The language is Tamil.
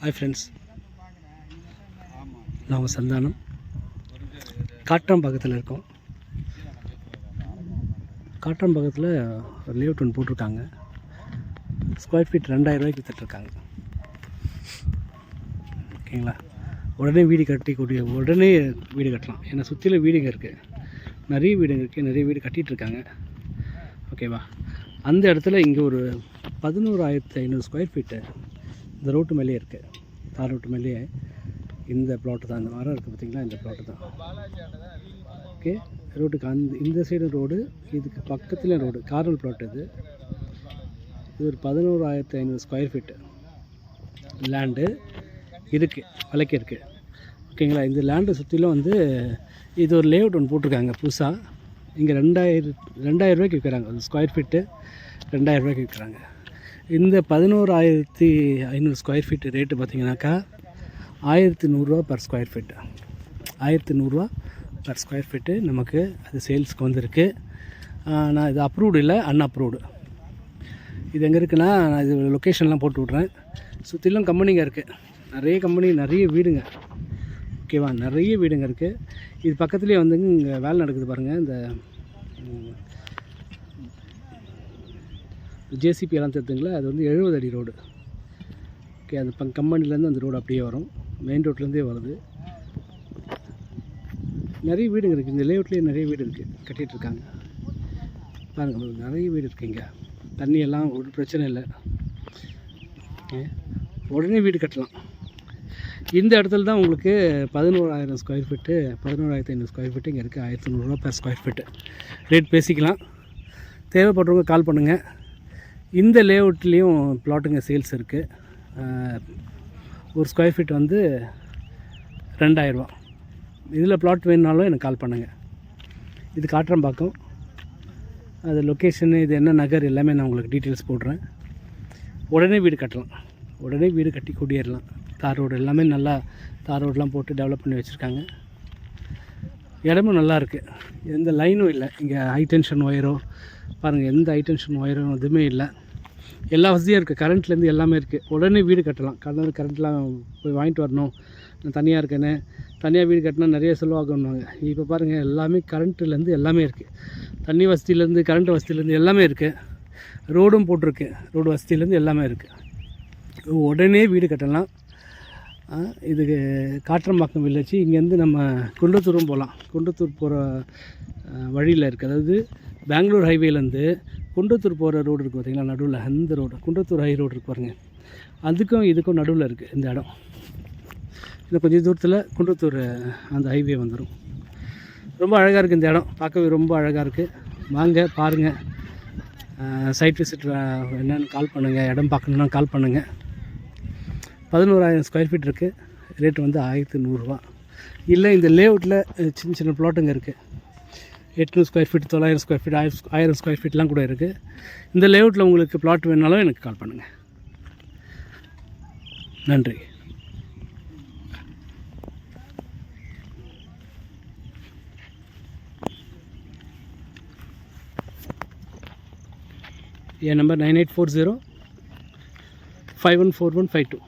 ஹாய் ஃப்ரெண்ட்ஸ் நான் உங்கள் சந்தானம். காட்டாம்பாக்கத்தில் இருக்கோம். காட்டாம்பாக்கத்தில் ஒரு லீவ் ஒன்று போட்டிருக்காங்க. ஸ்கொயர் ஃபீட் ரெண்டாயிரம் ரூபாய்க்கு வித்துட்ருக்காங்க ஓகேங்களா? உடனே வீடு கட்டிக்கூடிய உடனே வீடு கட்டலாம். ஏன்னா சுற்றிலும் வீடுங்க இருக்குது நிறைய வீடுங்க இருக்குது நிறைய வீடு கட்டிகிட்டு இருக்காங்க ஓகேவா? அந்த இடத்துல இங்கே ஒரு பதினோராயிரத்து ஐநூறு ஸ்கொயர் ஃபீட்டு இந்த ரோட்டு மேலேயே இருக்குது தார் ரோட்டு மேலேயே இந்த பிளாட்டு தான். இந்த மரம் இருக்குது பார்த்தீங்களா? இந்த பிளாட்டு தான். ஓகே ரோட்டுக்கு அந்த இந்த சைடு ரோடு இதுக்கு பக்கத்தில் ரோடு கார்னல் பிளாட் இது. இது ஒரு பதினோராயிரத்து ஐநூறு ஸ்கொயர் ஃபீட்டு லேண்டு இருக்குது விலைக்கு இருக்குது ஓகேங்களா இந்த லேண்டை சுற்றிலும் வந்து இது ஒரு லேஅவுட் ஒன்று போட்டிருக்காங்க புதுசாக இங்கே ரெண்டாயிரம் ரெண்டாயிரரூவாய்க்கு விற்கிறாங்க. ஒரு ஸ்கொயர் ஃபீட்டு ரெண்டாயிரம் ரூபாய்க்கு விற்கிறாங்க. இந்த பதினோராயிரத்தி ஐநூறு ஸ்கொயர் ஃபீட்டு ரேட்டு பார்த்தீங்கன்னாக்கா ஆயிரத்தி நூறுரூவா பர் ஸ்கொயர் ஃபீட்டு ஆயிரத்தி நூறுரூவா பர் ஸ்கொயர் ஃபீட்டு நமக்கு அது சேல்ஸ்க்கு வந்திருக்கு. நான் இது அப்ரூவ்டு இல்லை அன்அப்ரூவ்டு இது எங்கே இருக்குன்னா நான் இது லொக்கேஷன்லாம் போட்டு விட்றேன். சுற்றிலும் கம்பெனிங்க இருக்குது நிறைய கம்பெனி நிறைய வீடுங்க. ஓகேவா நிறைய வீடுங்க இருக்குது இது பக்கத்துலேயே வந்துங்க இங்கே வேலை நடக்குது பாருங்கள் இந்த ஜேசிபி எல்லாம் தெரிஞ்சுங்களா? அது வந்து எழுபது அடி ரோடு ஓகே அந்த ப கம்பெனிலேருந்து அந்த ரோடு அப்படியே வரும். மெயின் ரோட்லேருந்தே வருது. நிறைய வீடுங்க இருக்குது இந்த லேஅவுட்லேயே நிறைய வீடு இருக்குது கட்டிகிட்டு இருக்காங்க. பாருங்கள் நிறைய வீடு இருக்குது இங்கே. தண்ணி எல்லாம் ஒரு பிரச்சனை இல்லை. ஓகே உடனே வீடு கட்டலாம். இந்த இடத்துல தான் உங்களுக்கு பதினோராயிரம் ஸ்கொயர் ஃபீட்டு பதினோராயிரத்தி ஐநூறு ஸ்கொயர் ஃபீட்டு இங்கே இருக்குது ஆயிரத்தி நூறுரூவா பர் ஸ்கொயர் ஃபீட்டு ரேட் பேசிக்கலாம். தேவைப்படுறவங்க கால் பண்ணுங்கள் இந்த லேஅவுட்லேயும் ப்ளாட்டுங்க சேல்ஸ் இருக்குது ஒரு ஸ்கொயர் ஃபீட் வந்து ரெண்டாயிரரூவா இதில் ப்ளாட் வேணுனாலும் எனக்கு கால் பண்ணுங்கள் இது காட்டுறம்பாக்கம் அது லொக்கேஷனு இது என்ன நகர் எல்லாமே நான் உங்களுக்கு டீட்டெயில்ஸ் போடுறேன். உடனே வீடு கட்டலாம். உடனே வீடு கட்டி குடியேறலாம். தார் ரோடு எல்லாமே நல்லா தார் ரோடெலாம் போட்டு டெவலப் பண்ணி வச்சுருக்காங்க. இடமும் நல்லாயிருக்கு எந்த லைனும் இல்லை. இங்கே ஹை டென்ஷன் ஒயரோ பாருங்கள் எந்த ஹை டென்ஷன் ஒயரும் எதுவுமே இல்லை. எல்லா வசதியும் இருக்குது கரண்ட்லேருந்து எல்லாமே இருக்குது உடனே வீடு கட்டலாம். கடந்த கரண்ட்லாம் போய் வாங்கிட்டு வரணும். நான் தனியாக இருக்கேன்னு தனியாக வீடு கட்டினா நிறைய செலவாகணுவாங்க இப்போ பாருங்கள் எல்லாமே கரண்ட்டுலேருந்து எல்லாமே இருக்குது தண்ணி வசதியிலேருந்து கரண்ட் வசதியிலேருந்து எல்லாமே இருக்குது ரோடும் போட்டிருக்கு. ரோடு வசதியிலேருந்து எல்லாமே இருக்குது உடனே வீடு கட்டலாம். இது இதுக்கு காற்றம்பாக்கம் வில்லேஜ் இங்கேருந்து நம்ம குன்றத்தூரும் போகலாம். குன்றத்தூர் போகிற வழியில் இருக்குது அதாவது பெங்களூர் ஹைவேலேருந்து குன்றத்தூர் போகிற ரோடு இருக்குது பார்த்தீங்களா? நடுவில் அந்த ரோடு குன்றத்தூர் ஹை ரோடு இருக்கு பாருங்கள் அதுக்கும் இதுக்கும் நடுவில் இருக்குது இந்த இடம். இன்னும் கொஞ்சம் தூரத்தில் குன்றத்தூர் அந்த ஹைவே வந்துடும் ரொம்ப அழகாக இருக்குது இந்த இடம். பார்க்கவே ரொம்ப அழகாக இருக்குது வாங்க பாருங்கள் சைட் விசிட் என்னென்னு கால் பண்ணுங்கள் இடம் பார்க்கணுன்னா கால் பண்ணுங்கள் பதினோராயிரம் ஸ்கொயர் ஃபீட் இருக்குது ரேட் வந்து ஆயிரத்தி நூறுரூவா. இல்லை இந்த லேஅவுட்டில் சின்ன சின்ன ப்ளாட்டுங்க இருக்குது எட்நூறு ஸ்கொயர் ஃபீட் தொள்ளாயிரம் ஸ்கொயர் ஃபீட் ஆயிரம் ஆயிரம் ஸ்கொயர் ஃபீட்லாம் கூட இருக்குது இந்த லேஅவுட்டில் உங்களுக்கு பிளாட் வேணுனாலும் எனக்கு கால் பண்ணுங்கள் நன்றி. என் number nine eight four zero five one four one five two